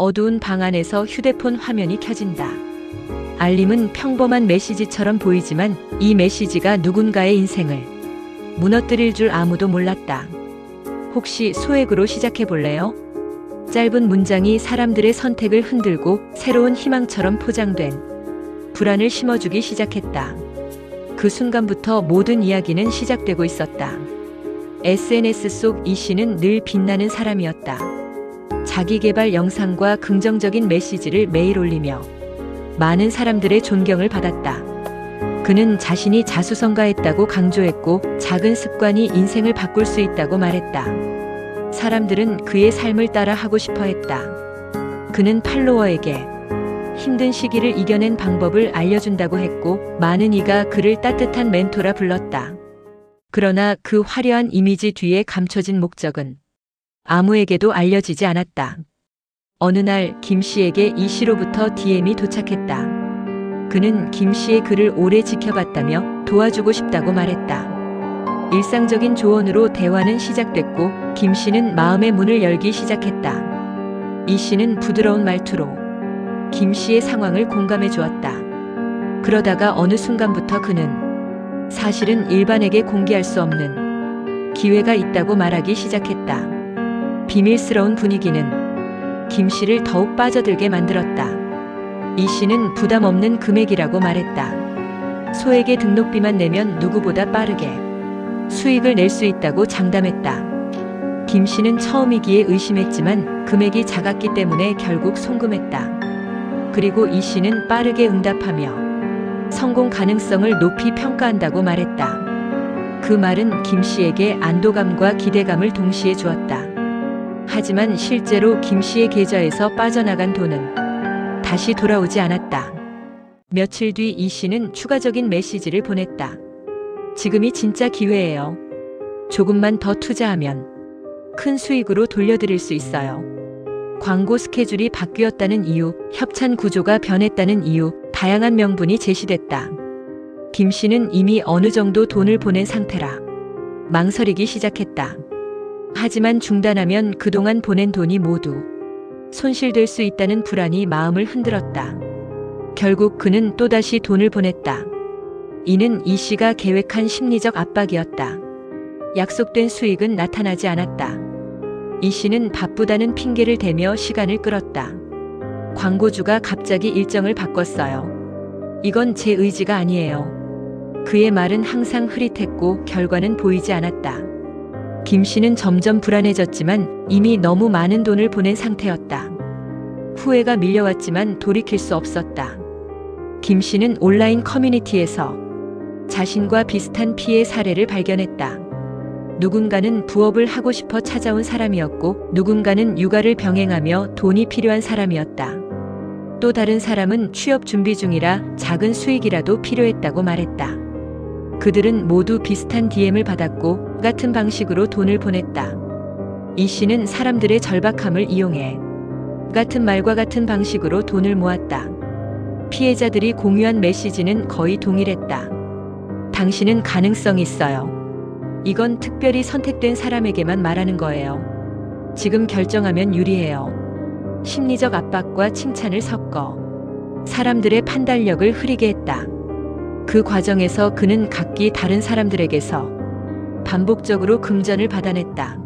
어두운 방 안에서 휴대폰 화면이 켜진다. 알림은 평범한 메시지처럼 보이지만 이 메시지가 누군가의 인생을 무너뜨릴 줄 아무도 몰랐다. 혹시 소액으로 시작해 볼래요? 짧은 문장이 사람들의 선택을 흔들고 새로운 희망처럼 포장된 불안을 심어주기 시작했다. 그 순간부터 모든 이야기는 시작되고 있었다. SNS 속 이 씨는 늘 빛나는 사람이었다. 자기 개발 영상과 긍정적인 메시지를 매일 올리며 많은 사람들의 존경을 받았다. 그는 자신이 자수성가했다고 강조했고 작은 습관이 인생을 바꿀 수 있다고 말했다. 사람들은 그의 삶을 따라 하고 싶어 했다. 그는 팔로워에게 힘든 시기를 이겨낸 방법을 알려준다고 했고 많은 이가 그를 따뜻한 멘토라 불렀다. 그러나 그 화려한 이미지 뒤에 감춰진 목적은 아무에게도 알려지지 않았다. 어느 날 김 씨에게 이 씨로부터 DM이 도착했다. 그는 김 씨의 글을 오래 지켜봤다며 도와주고 싶다고 말했다. 일상적인 조언으로 대화는 시작됐고 김 씨는 마음의 문을 열기 시작했다. 이 씨는 부드러운 말투로 김 씨의 상황을 공감해 주었다. 그러다가 어느 순간부터 그는 사실은 일반에게 공개할 수 없는 기회가 있다고 말하기 시작했다. 비밀스러운 분위기는 김 씨를 더욱 빠져들게 만들었다. 이 씨는 부담 없는 금액이라고 말했다. 소액의 등록비만 내면 누구보다 빠르게 수익을 낼 수 있다고 장담했다. 김 씨는 처음이기에 의심했지만 금액이 작았기 때문에 결국 송금했다. 그리고 이 씨는 빠르게 응답하며 성공 가능성을 높이 평가한다고 말했다. 그 말은 김 씨에게 안도감과 기대감을 동시에 주었다. 하지만 실제로 김 씨의 계좌에서 빠져나간 돈은 다시 돌아오지 않았다. 며칠 뒤 이 씨는 추가적인 메시지를 보냈다. 지금이 진짜 기회예요. 조금만 더 투자하면 큰 수익으로 돌려드릴 수 있어요. 광고 스케줄이 바뀌었다는 이유, 협찬 구조가 변했다는 이유, 다양한 명분이 제시됐다. 김 씨는 이미 어느 정도 돈을 보낸 상태라 망설이기 시작했다. 하지만 중단하면 그동안 보낸 돈이 모두 손실될 수 있다는 불안이 마음을 흔들었다. 결국 그는 또다시 돈을 보냈다. 이는 이 씨가 계획한 심리적 압박이었다. 약속된 수익은 나타나지 않았다. 이 씨는 바쁘다는 핑계를 대며 시간을 끌었다. 광고주가 갑자기 일정을 바꿨어요. 이건 제 의지가 아니에요. 그의 말은 항상 흐릿했고 결과는 보이지 않았다. 김 씨는 점점 불안해졌지만 이미 너무 많은 돈을 보낸 상태였다. 후회가 밀려왔지만 돌이킬 수 없었다. 김 씨는 온라인 커뮤니티에서 자신과 비슷한 피해 사례를 발견했다. 누군가는 부업을 하고 싶어 찾아온 사람이었고 누군가는 육아를 병행하며 돈이 필요한 사람이었다. 또 다른 사람은 취업 준비 중이라 작은 수익이라도 필요했다고 말했다. 그들은 모두 비슷한 DM을 받았고 같은 방식으로 돈을 보냈다. 이 씨는 사람들의 절박함을 이용해 같은 말과 같은 방식으로 돈을 모았다. 피해자들이 공유한 메시지는 거의 동일했다. 당신은 가능성 있어요. 이건 특별히 선택된 사람에게만 말하는 거예요. 지금 결정하면 유리해요. 심리적 압박과 칭찬을 섞어 사람들의 판단력을 흐리게 했다. 그 과정에서 그는 각기 다른 사람들에게서 반복적으로 금전을 받아냈다.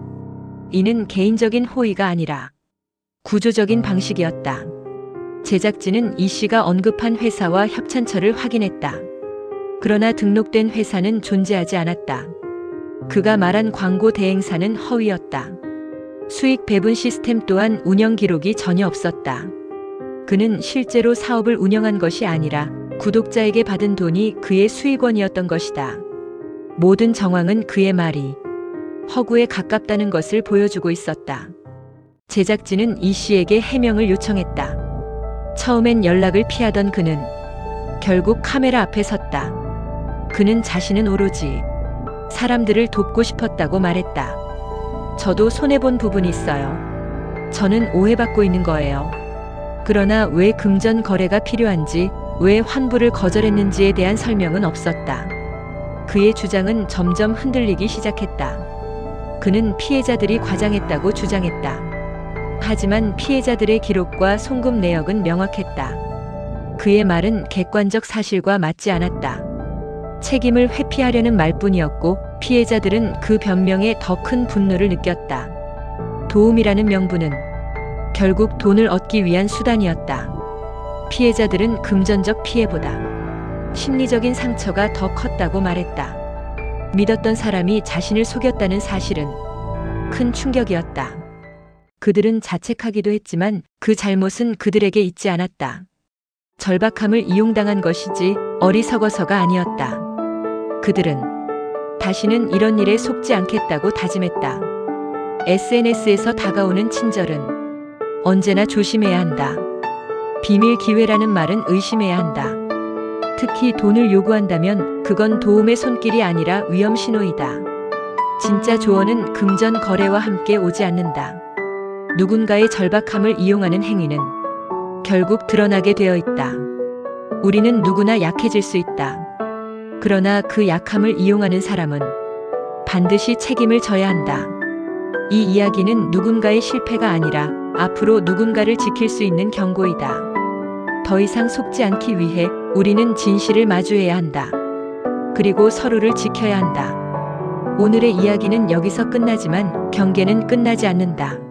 이는 개인적인 호의가 아니라 구조적인 방식이었다. 제작진은 이 씨가 언급한 회사와 협찬처를 확인했다. 그러나 등록된 회사는 존재하지 않았다. 그가 말한 광고 대행사는 허위였다. 수익 배분 시스템 또한 운영 기록이 전혀 없었다. 그는 실제로 사업을 운영한 것이 아니라 구독자에게 받은 돈이 그의 수익원이었던 것이다. 모든 정황은 그의 말이 허구에 가깝다는 것을 보여주고 있었다. 제작진은 이 씨에게 해명을 요청했다. 처음엔 연락을 피하던 그는 결국 카메라 앞에 섰다. 그는 자신은 오로지 사람들을 돕고 싶었다고 말했다. 저도 손해본 부분이 있어요. 저는 오해받고 있는 거예요. 그러나 왜 금전 거래가 필요한지, 왜 환불을 거절했는지에 대한 설명은 없었다. 그의 주장은 점점 흔들리기 시작했다. 그는 피해자들이 과장했다고 주장했다. 하지만 피해자들의 기록과 송금 내역은 명확했다. 그의 말은 객관적 사실과 맞지 않았다. 책임을 회피하려는 말뿐이었고 피해자들은 그 변명에 더 큰 분노를 느꼈다. 도움이라는 명분은 결국 돈을 얻기 위한 수단이었다. 피해자들은 금전적 피해보다 심리적인 상처가 더 컸다고 말했다. 믿었던 사람이 자신을 속였다는 사실은 큰 충격이었다. 그들은 자책하기도 했지만 그 잘못은 그들에게 있지 않았다. 절박함을 이용당한 것이지 어리석어서가 아니었다. 그들은 다시는 이런 일에 속지 않겠다고 다짐했다. SNS에서 다가오는 친절은 언제나 조심해야 한다. 비밀 기회라는 말은 의심해야 한다. 특히 돈을 요구한다면 그건 도움의 손길이 아니라 위험 신호이다. 진짜 조언은 금전 거래와 함께 오지 않는다. 누군가의 절박함을 이용하는 행위는 결국 드러나게 되어 있다. 우리는 누구나 약해질 수 있다. 그러나 그 약함을 이용하는 사람은 반드시 책임을 져야 한다. 이 이야기는 누군가의 실패가 아니라 앞으로 누군가를 지킬 수 있는 경고이다. 더 이상 속지 않기 위해 우리는 진실을 마주해야 한다. 그리고 서로를 지켜야 한다. 오늘의 이야기는 여기서 끝나지만 경계는 끝나지 않는다.